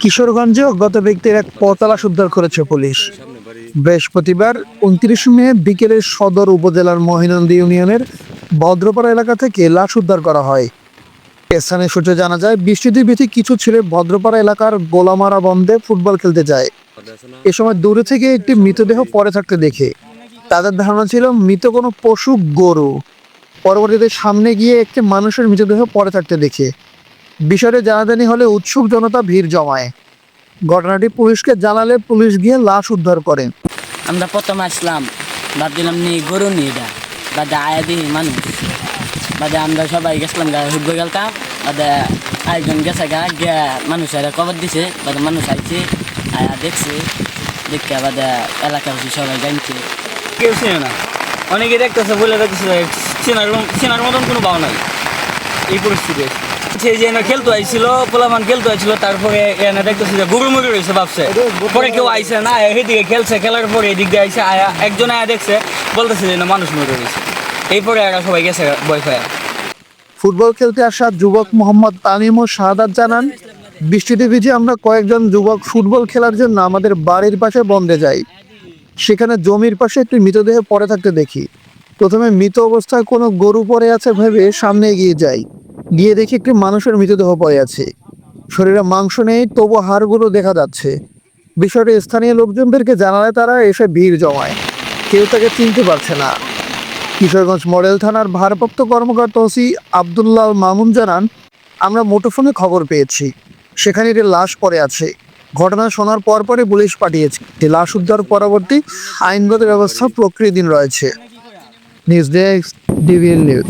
কিশোরগঞ্জে অজ্ঞাত ব্যক্তির এক পতালাশ উদ্ধার করেছে পুলিশ। বৃহস্পতিবার উনত্রিশ মে বিকেলে সদর উপজেলার মহিনন্দী ইউনিয়নের ভদ্রপাড়া এলাকা থেকে লাশ উদ্ধার করা হয়। স্থানীয় সূত্রে জানা যায়, বৃষ্টিতে বিধি কিছু ছেলে ভদ্রপাড়া এলাকার গোলামারা বন্ধে ফুটবল খেলতে যায়। এ সময় দূরে থেকে একটি মৃতদেহ পরে থাকতে দেখে। তাদের ধারণা ছিল, মৃত কোনো পশু, গরু। পরবর্তীতে সামনে গিয়ে একটি মানুষের মৃতদেহ পরে থাকতে দেখে। বিষয়টি জানাজানি হলে উৎসুক জনতা ভিড় জমায়। ঘটনাটি পুলিশকে জানালে পুলিশ গিয়ে লাশ উদ্ধার করে। আমরা প্রথম আসলাম ভাবছিলাম নি গরু নি এটা। বাদে আয়া দিই মানুষ। বাদে আমরা সবাই গেছিলাম গা হুব্বে গেলতাম বাদে আরেকজন গেছে গা গিয়া মানুষ আরে খবর দিছে। বাদে মানুষ আইছে আয়া দেখছে। দেখে বাদে এলাকার সবাই জানছে। কেউ চিনে না। অনেকে দেখতেছে বলে দেখতেছে চেনার চেনার মতন কোনো পাও নাই। এই পরিস্থিতি। যে খেলতে আইছিল পোলামান খেলতে আইছিল তারপরে এনে দেখতেছে যে গরু মুরগি রয়েছে ভাবছে। পরে কেউ আইছে না সেদিকে খেলছে খেলার পরে এদিক দিয়ে আইছে আয়া একজন আয়া দেখছে বলতেছে যে না মানুষ মরে রয়েছে। এই পরে এরা সবাই গেছে ফুটবল খেলতে আসা যুবক মোহাম্মদ তামিম ও শাহাদাত জানান বৃষ্টিতে ভিজে আমরা কয়েকজন যুবক ফুটবল খেলার জন্য আমাদের বাড়ির পাশে বন্ধে যাই। সেখানে জমির পাশে একটি মৃতদেহ পড়ে থাকতে দেখি। প্রথমে মৃত অবস্থায় কোনো গরু পড়ে আছে ভেবে সামনে এগিয়ে যাই। গিয়ে দেখি একটি মানুষের মৃতদেহ পড়ে আছে। শরীরে মাংস নেই, তবু হাড়গুলো দেখা যাচ্ছে। বিষয়টি স্থানীয় লোকজনদেরকে জানালে তারা এসে ভিড় জমায়। কেউ তাকে চিনতে পারছে না। কিশোরগঞ্জ মডেল থানার ভারপ্রাপ্ত কর্মকর্তা ওসি আবদুল্লাহ মামুন জানান, আমরা মুঠোফোনে খবর পেয়েছি। সেখানে একটি লাশ পড়ে আছে। ঘটনা শোনার পর পরে পুলিশ পাঠিয়েছে। লাশ উদ্ধার পরবর্তী আইনগত ব্যবস্থা প্রক্রিয়াধীন রয়েছে। News desk DVN news.